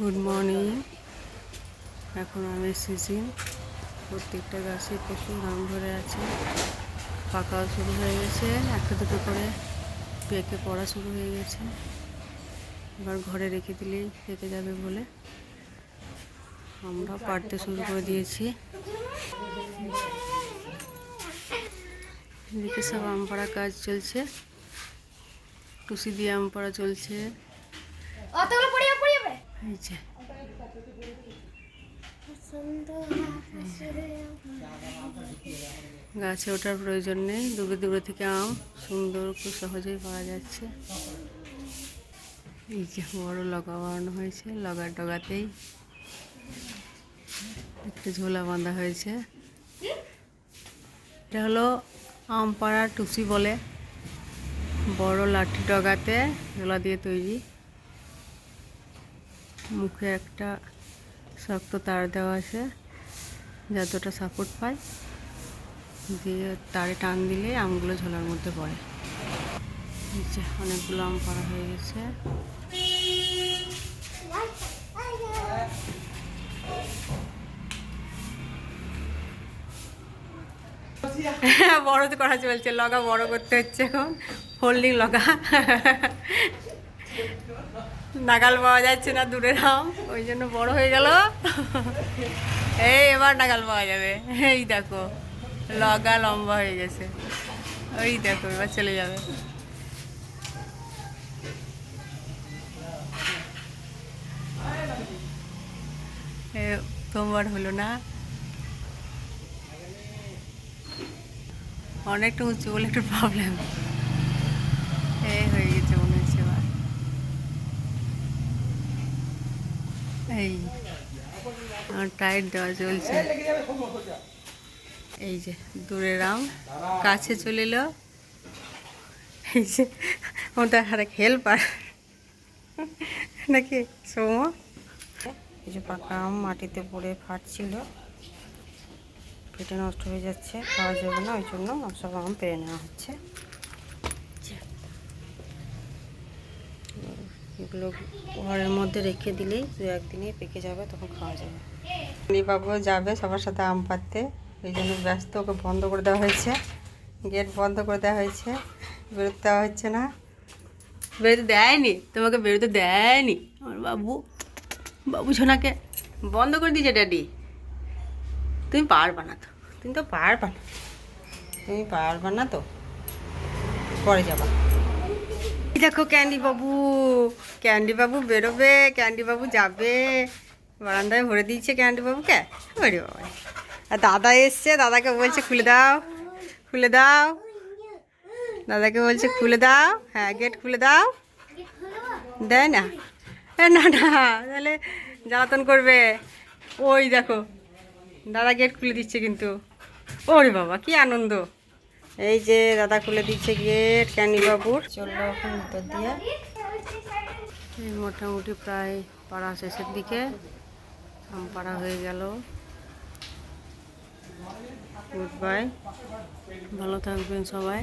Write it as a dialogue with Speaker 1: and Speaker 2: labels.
Speaker 1: Good morning এখন আমের season প্রত্যেকটা গাছে প্রচুর আম ধরে আছে। পাকাও শুরু হয়ে গেছে। একটা দুটো করে পেকে পড়া শুরু হয়ে গেছে। এবার ঘরে রেখে দিলেই পেকে যাবে বলে আমরা পাড়তে শুরু করে দিয়েছি। এদিকে সব আম পাড়া কাজ চলছে। টুসি দিয়ে আম পাড়া চলছে। গাছে ওঠার প্রয়োজন নেই। দূরে দূরে থেকে আম সুন্দর খুব সহজেই পাওয়া যাচ্ছে। এই যে বড় লগা বানানো হয়েছে, লগার ডগাতেই একটু ঝোলা বাঁধা হয়েছে। এটা হলো আম পাড়া টুসি বলে। বড় লাঠি ডগাতে ঝোলা দিয়ে তৈরি। মুখে একটা শক্ত তার দেওয়া আছে যতটা সাপোর্ট পায়। দিয়ে তারে টান দিলে আমগুলো ঝোলার মধ্যে পড়ে। অনেকগুলো আম পাড়া হয়ে গেছে। বড় করা চলছে লগা বড় করতে হচ্ছে এখন। হোল্ডিং লগা। নাগাল পাওয়া যাচ্ছে না দূরের আম ওই জন্য বড় হয়ে গেল। এই, এবার নাগাল পাওয়া যাবে। এই দেখো, লগা লম্বা হয়ে গেছে। ওই দেখো, এবার চলে যাবে। তোমার হলো না? অনেকটা উঁচু বলে একটু প্রবলেম এই হয়ে গেছে মনে হচ্ছে এবার এই, আমার টাইট দেওয়া চলছে এই যে দূরের আম কাছে চলে এলো। এই যে ওটা আর এক হেল্পার নাকি সৌম এই যে, পাকা আম মাটিতে পড়ে ফাটছিল। পেটে নষ্ট হয়ে যাচ্ছে, খাওয়া যাবে না, ওই জন্য সব আম পেরে নেওয়া হচ্ছে। এগুলো ঘরের মধ্যে রেখে দিলেই দু একদিনেই পেকে যাবে, তখন খাওয়া যাবে। বাবু যাবে সবার সাথে আম পাততে ওই জন্য ব্যস্ত, ওকে বন্ধ করে দেওয়া হয়েছে। গেট বন্ধ করে দেওয়া হয়েছে। বেরোতে দেওয়া হচ্ছে না। বেরোতে দেয়নি? তোমাকে বেরোতে দেয়নি? আমার বাবু বাবু সোনাকে বন্ধ করে দিয়েছে, ড্যাডি। তুমি পারবা না তো। তুমি তো পারবা না। তুমি পারবা না তো। পরে যাবা। দেখো, ক্যান্ডি বাবু। ক্যান্ডি বাবু বেরোবে, ক্যান্ডি বাবু যাবে। বারান্দায় ভরে দিয়েছে ক্যান্ডি বাবুকে। ওরে বাবা আর দাদা এসছে, দাদাকে বলছে, খুলে দাও খুলে দাও। দাদাকে বলছে, খুলে দাও হ্যাঁ গেট খুলে দাও। দেয় না। না না, তাহলে জ্বালাতন করবে। ওই দেখো, দাদা গেট খুলে দিচ্ছে কিন্তু। ওরে বাবা, কি আনন্দ। এই যে দাদা খুলে দিচ্ছে গেট ক্যানি বাবুর চলল এখন ভিতর দিয়ে। মোটামুটি প্রায় পাড়া শেষের দিকে আম পাড়া হয়ে গেল। গুড বাই ভালো থাকবেন সবাই।